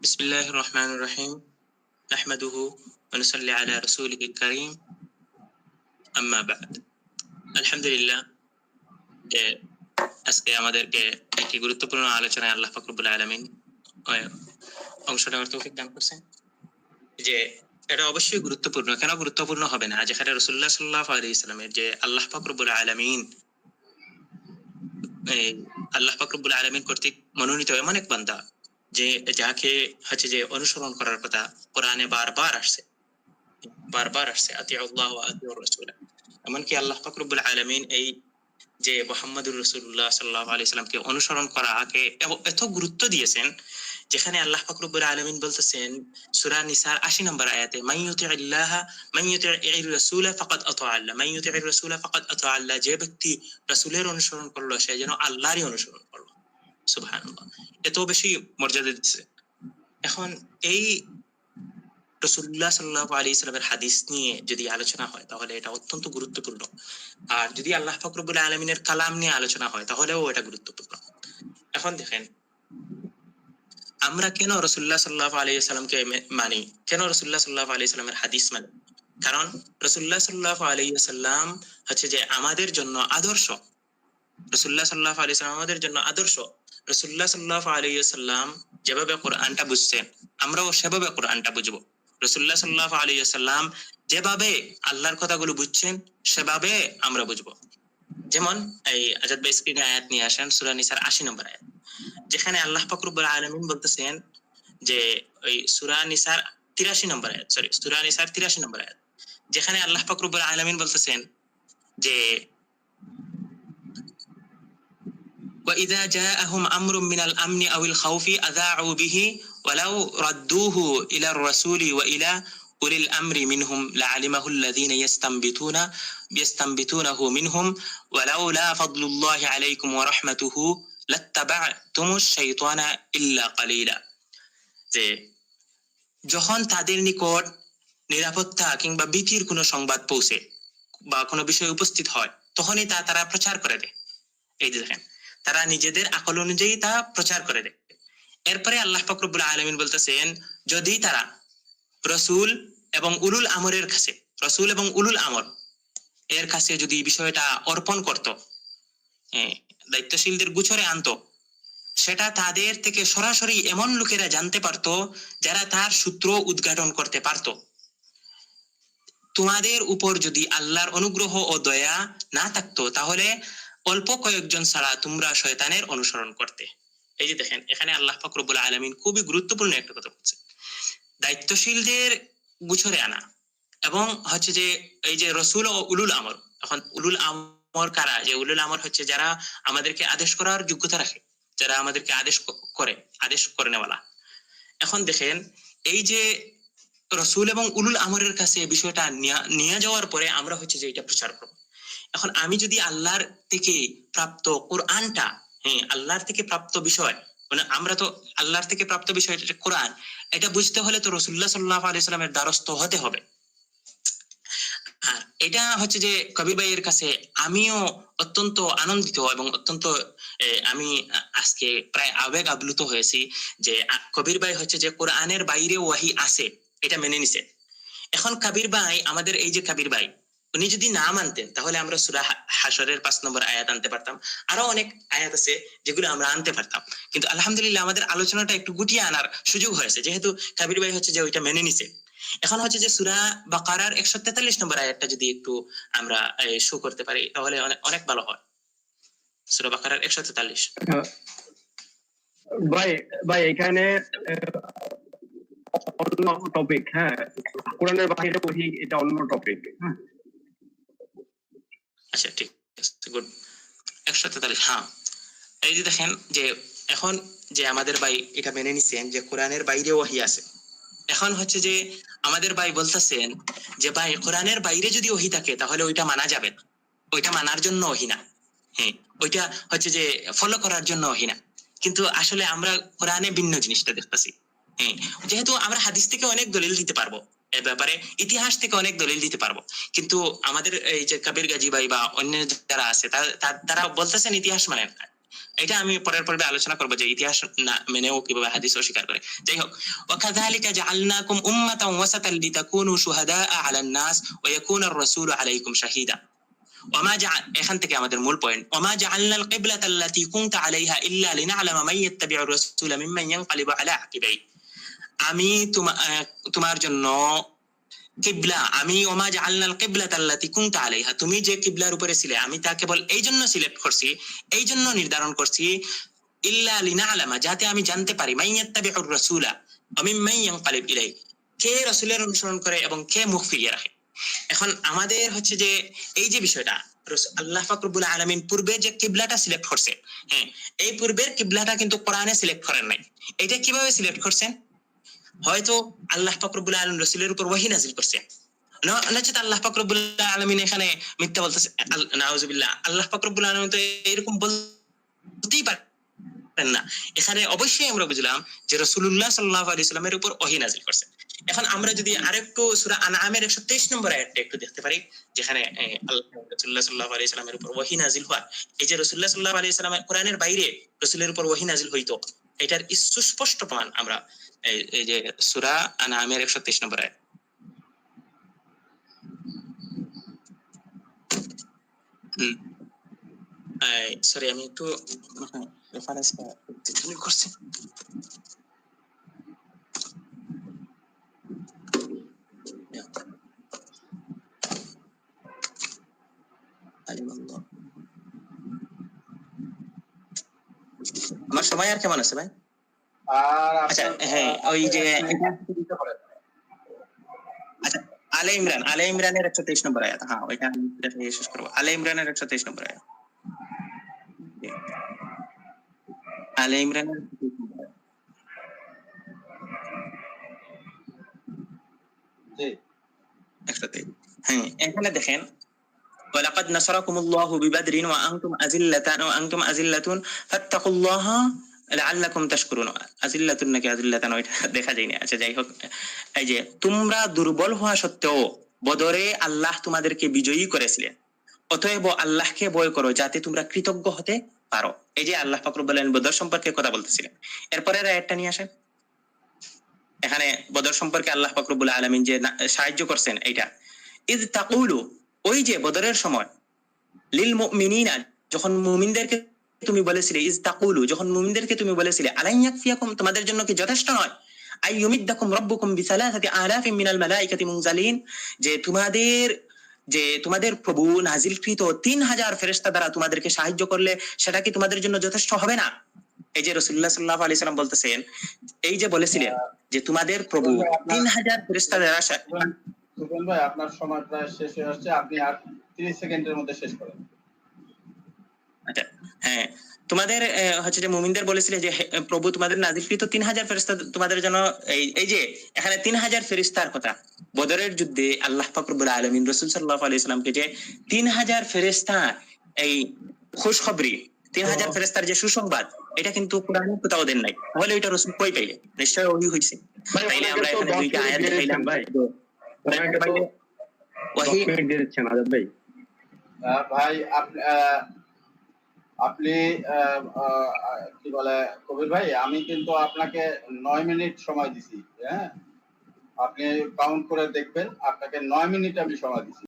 বিসমিল্লাহ রহমান রহিম নাহমাদুহু অনুসল্লি আলা রসুল করিম আম্মা বাদ আলহামদুলিল্লাহ যে আজকে আমাদেরকে একটি গুরুত্বপূর্ণ আলোচনায় আল্লাহ ফাকরুবুল আলমিন অংশ নেওয়ার তৌফিক দান করছেন। যে এটা অবশ্যই গুরুত্বপূর্ণ, কেন গুরুত্বপূর্ণ হবে না? যেখানে রসুল্লাহ সাল্লাহ আলী ইসলামের যে আল্লাহ ফাকরুবুল আলমিন আল্লাহ ফাকরুবুল আলমিন কর্তৃক মনোনীত এমন এক বান্দা যে যাকে হচ্ছে যে অনুসরণ করার কথা কোরআনে বারবার আসছে। বারবার আসছে আতি আল্লাহ আতি রসুল। এমনকি আল্লাহ ফাকরুবুল আলমিন এই যে মোহাম্মদুর রসুল্লাহ সাল্লাহ আলি সাল্লামকে অনুসরণ করা করাকে এত গুরুত্ব দিয়েছেন, যেখানে আল্লাহ ফাকরুবুল আলমিন বলতেছেন, সুরা নিসার আশি নম্বর আয়াতে মাইয়ুতি আল্লাহ মাইয়ুতি রসুল ফাকাদ অত আল্লাহ। মাইয়ুতি রসুল ফাকাদ আত আল্লাহ, যে ব্যক্তি রসুলের অনুসরণ করল, সে যেন আল্লাহরই অনুসরণ সুবহানাল্লাহ। এত বেশি মর্যাদা দিচ্ছে এখন এই রসুল্লাহ সাল্লাহ আলী ইসলামের হাদিস নিয়ে যদি আলোচনা হয়, তাহলে এটা অত্যন্ত গুরুত্বপূর্ণ। আর যদি আল্লাহ ফকরবুল আলমিনের কালাম নিয়ে আলোচনা হয়, তাহলেও এটা গুরুত্বপূর্ণ। এখন দেখেন, আমরা কেন রসুল্লাহ সাল্লাহ আলী সাল্লামকে মানি? কেন রসুল্লাহ সাল্লাহ আলী সাল্লামের হাদিস মানি? কারণ রসুল্লাহ সাল্লাহ আলী সাল্লাম হচ্ছে যে আমাদের জন্য আদর্শ। রসুল্লাহ সাল্লাহ আলী সাল্লাম আমাদের জন্য আদর্শ। রসুল্লাহ সাল্লাহ আলী সাল্লাম যেভাবে কোরআনটা বুঝছেন, আমরাও সেভাবে কোরআনটা বুঝব। রসুল্লাহ সাল্লাহ আলী সাল্লাম যেভাবে আল্লাহর কথাগুলো বুঝছেন, সেভাবে আমরা বুঝব। যেমন এই আজাদ ভাই স্ক্রিনে আয়াত নিয়ে আসেন, সুরা নিসার আশি নম্বর আয়াত। যেখানে আল্লাহ ফকরুবুল আলমিন বলতেছেন যে, ওই সুরা নিসার তিরাশি নম্বর আয়াত সরি সুরা নিসার তিরাশি নম্বর আয়াত। যেখানে আল্লাহ ফকরুবুল আলমিন বলতেছেন যে وإذا جاءهم أمر من الأمن أو الخوف أذاعوا به ولو ردوه إلى الرسول وإلى أولي الأمر منهم لعلمه الذين يستنبتون يستنبتونه منهم ولولا فضل الله عليكم ورحمته لاتبعتم الشيطان إلا قليلا যে যখন তাদের নিকট নিরাপত্তা কিংবা ভীতির কোনো সংবাদ পৌঁছে বা কোনো বিষয় উপস্থিত হয় তখনই তা তারা প্রচার করে দেয় এই যে দেখেন তারা নিজেদের আকল অনুযায়ী তা প্রচার করে দেয়। এরপরে আল্লাহ ফকরবুল আলমিন বলতেছেন, যদি তারা রসুল এবং উলুল আমরের কাছে, রসুল এবং উলুল আমর এর কাছে যদি বিষয়টা অর্পণ করত দায়িত্বশীলদের গুছরে আনত, সেটা তাদের থেকে সরাসরি এমন লোকেরা জানতে পারত যারা তার সূত্র উদ্ঘাটন করতে পারত। তোমাদের উপর যদি আল্লাহর অনুগ্রহ ও দয়া না থাকতো, তাহলে অল্প কয়েকজন ছাড়া তোমরা শয়তানের অনুসরণ করতে। এই যে দেখেন, এখানে আল্লাহ ফকরবুল আলমিন খুবই গুরুত্বপূর্ণ একটা কথা বলছে। দায়িত্বশীলদের গুছরে আনা এবং হচ্ছে যে এই যে রসুল ও উলুল আমর, এখন উলুল আমর কারা? যে উলুল আমর হচ্ছে যারা আমাদেরকে আদেশ করার যোগ্যতা রাখে, যারা আমাদেরকে আদেশ করে আদেশ করে নেওয়ালা এখন দেখেন, এই যে রসুল এবং উলুল আমরের কাছে বিষয়টা নিয়ে যাওয়ার পরে আমরা হচ্ছে যে এটা প্রচার করব। এখন আমি যদি আল্লাহর থেকে প্রাপ্ত কোরআনটা হ্যাঁ আল্লাহর থেকে প্রাপ্ত বিষয় মানে আমরা তো আল্লাহর থেকে প্রাপ্ত বিষয় কোরআন, এটা বুঝতে হলে তো রসুল্লাহ সাল্লাহ আলাইসালামের দ্বারস্থ হতে হবে। আর এটা হচ্ছে যে কবির ভাইয়ের কাছে আমিও অত্যন্ত আনন্দিত এবং অত্যন্ত আমি আজকে প্রায় আবেগ আপ্লুত হয়েছি যে কবির ভাই হচ্ছে যে কোরআনের বাইরে ওয়াহি আছে, এটা মেনে নিছে। এখন কাবির ভাই, আমাদের এই যে কাবির ভাই উনি যদি না মানতেন, তাহলে আমরা সুরা হাসরের পাঁচ নম্বর আয়াত আনতে পারতাম। আরও অনেক আয়াত আছে যেগুলো আমরা আনতে পারতাম। কিন্তু আলহামদুলিল্লাহ আমাদের আলোচনাটা একটু গুটিয়ে আনার সুযোগ হয়েছে। যেহেতু কাবির ভাই হচ্ছে যে ওইটা মেনে নিছে। এখন হচ্ছে যে সুরা বাকারার একশো তেতাল্লিশ নম্বর আয়াতটা যদি একটু আমরা শো করতে পারি, তাহলে অনেক ভালো হয়। সুরা বাকারার একশো তেতাল্লিশ। ভাই ভাই, এখানে অন্য টপিক হ্যাঁ। কোরআনের বাইরে বহি এটা অন্য টপিক হ্যাঁ। আচ্ছা ঠিক আছে গুড একশো তেতাল্লিশ হ্যাঁ। এই যে দেখেন যে এখন যে আমাদের ভাই এটা মেনে নিছেন, যে কোরআনের বাইরে ওহি আছে। এখন হচ্ছে যে আমাদের ভাই বলতেছেন যে, ভাই, কোরআনের বাইরে যদি ওহি থাকে, তাহলে ওইটা মানা যাবে না। ওইটা মানার জন্য ওহি না। হ্যাঁ ওইটা হচ্ছে যে ফলো করার জন্য ওহি না। কিন্তু আসলে আমরা কোরআনে ভিন্ন জিনিসটা দেখতেছি। হ্যাঁ যেহেতু আমরা হাদিস থেকে অনেক দলিল দিতে পারব। এ ব্যাপারে ইতিহাস থেকে অনেক দলিল দিতে পারবো কিন্তু আমাদের এই যে কবির গাজী ভাই বা অন্য যারা আছে তারা বলতেছেন ইতিহাস মানে এটা আমি পরের পর্বে আলোচনা করবো যে ইতিহাস না মেনেও কিভাবে হাদিস অস্বীকার করে যাই হোক وكذلك جعلناكم أمة وسطا لتكونوا شهداء على الناس ويكون الرسول عليكم شهيدا وما جعل এখান থেকে আমাদের মূল পয়েন্ট وما جعلنا القبلة التي كنت عليها إلا لنعلم من يتبع الرسول ممن ينقلب على عقبيه আমি তোমার জন্য কিবলা, আমি ওমা জাআলনাল কিবলাত আল্লাতী কুনতা আলাইহা, তুমি যে কিবলার উপরে ছিলে, আমি তা কেবল এই জন্য সিলেক্ট করছি, এই জন্য নির্ধারণ করছি, ইল্লা লিনাআলামা, যাতে আমি জানতে পারি মাইয়াত্তাবিউর রাসূলা, ওয়া মিম্মান ইয়ানকালিব ইলাই কে রাসূলের অনুসরণ করে এবং কে মুখ ফিরিয়ে রাখে। এখন আমাদের হচ্ছে যে, এই যে বিষয়টা আল্লাহ পাক রব্বুল আলামিন পূর্বে যে কিবলাটা সিলেক্ট করছে হ্যাঁ এই পূর্বের কিবলাটা কিন্তু কোরআনে সিলেক্ট করেন নাই। এটা কীভাবে সিলেক্ট করছেন? হয়তো আল্লাহ ফাকরুবুল আলম রসুলের উপর ওয়াহি নাজিল করছে আল্লাহ ফাকরুবুল আলমিন এখানে মিথ্যা বলতেছে নাউজুবিল্লাহ। আল্লাহ ফাকরুবুল আলমিন তো এরকম বলতেই পারেন না। এখানে অবশ্যই আমরা বুঝলাম যে রসুল্লাহ সাল্লাহ আলি সাল্লামের উপর ওহি নাজিল এখন আমরা যদি আরেকটু সুরা আনামের একশো তেইশ নম্বর আয়াতটা একটু দেখতে পারি, যেখানে রসুল্লাহ সাল্লাহ আলি সাল্লামের উপর ওহি নাজিল হয় এই যে রসুল্লাহ সাল্লাহ আলি সাল্লামের কোরআনের বাইরে রসুলের উপর ওহি নাজিল হইতো এটার সুস্পষ্ট প্রমাণ আমরা এই যে সুরা আনামের একশো তেইশ নম্বর আয়াত। সরি আমি একটু করছি। আমার সময় আর কেমন আছে ভাই? আচ্ছা, হ্যাঁ, ওই যে-। আচ্ছা আলে ইমরান আলে ইমরানের একশো তেইশ নম্বর আয়াত হ্যাঁ ওইটা আমি শেষ করব। আলে ইমরানের একশো তেইশ নম্বর আয়াত। আলে ইমরানের 123 নম্বর আয়াত। জি। একশো তেইশ। হ্যাঁ এখানে দেখেন ওয়ালাকাদ নাসারাকুমুল্লাহু বিবাদরিন ওয়া আনতুম আযিল্লাতান ওয়া আনতুম আযিল্লাতুন ফাত্তাকুল্লাহা লাআল্লাকুম তাশকুরুন আযিল্লাতুন নাকি আযিল্লাতান ওইটা দেখা যায় আচ্ছা যাই হোক। এই যে, তোমরা দুর্বল হওয়া সত্ত্বেও বদরে আল্লাহ তোমাদেরকে বিজয়ী করেছিলেন। অতএব আল্লাহকে ভয় করো, যাতে তোমরা কৃতজ্ঞ হতে পারো। এই যে আল্লাহ ফাকরুল বদর সম্পর্কে কথা বলতেছিলেন। এরপরে রায়টা নিয়ে আসেন। এখানে বদর সম্পর্কে আল্লাহ ফাকরুল আলমিন যে সাহায্য করছেন, এইটা। ইদ তাকুলু ওই যে বদরের সময় লিল মুমিনিনা যখন মুমিনদেরকে তুমি বলেছিলে ইজ তাকুলু যখন মুমিনদেরকে তুমি বলেছিলে আলাই ইয়াকফিয়াকুম তোমাদের জন্য কি যথেষ্ট নয়? আই ইউমিদ্দাকুম রাব্বুকুম বিসালাসাতি আলাফিন মিনাল মালাইকাতি মুনজালিন যে তোমাদের যে তোমাদের প্রভু নাজিলকৃত তিন হাজার ফেরেশতা দ্বারা তোমাদেরকে সাহায্য করলে সেটা কি তোমাদের জন্য যথেষ্ট হবে না? এই যে রসুল্লাহ সাল্লাহ আলি সাল্লাম বলতেছেন এই যে বলেছিলেন যে তোমাদের প্রভু তিন হাজার ফেরেশতা দ্বারা সুফিয়ান ভাই আপনার সময় প্রায় শেষ হয়ে আসছে। আপনি আর তিরিশ সেকেন্ডের মধ্যে শেষ করেন। আচ্ছা হ্যাঁ। তোমাদের হচ্ছে যে মুমিনদের বলেছিলে যে প্রভু তোমাদের নাজিলকৃত তিন হাজার ফেরিস্তা তোমাদের জন্য এই এই যে এখানে তিন হাজার ফেরিস্তার কথা। বদরের যুদ্ধে আল্লাহ ফাকরুল আলমিন রসুল সাল্লাহ আলি ইসলামকে যে তিন হাজার ফেরিস্তা এই খুশখবরি তিন হাজার ফেরিস্তার যে সুসংবাদ এটা কিন্তু কোরআনে কোথাও দেন নাই। তাহলে এটা রসুল কই পাইলে নিশ্চয় ওই হয়েছে তাইলে আমরা এখানে দুইটা আয়াত দেখাইলাম। ভাই। ভাই আহ, ভাই আপনি আহ, আহ, আহ, কি বলে কবির ভাই আমি কিন্তু আপনাকে নয় মিনিট সময় দিছি হ্যাঁ? আপনি কাউন্ট করে দেখবেন আপনাকে নয় মিনিট আমি সময় দিছি।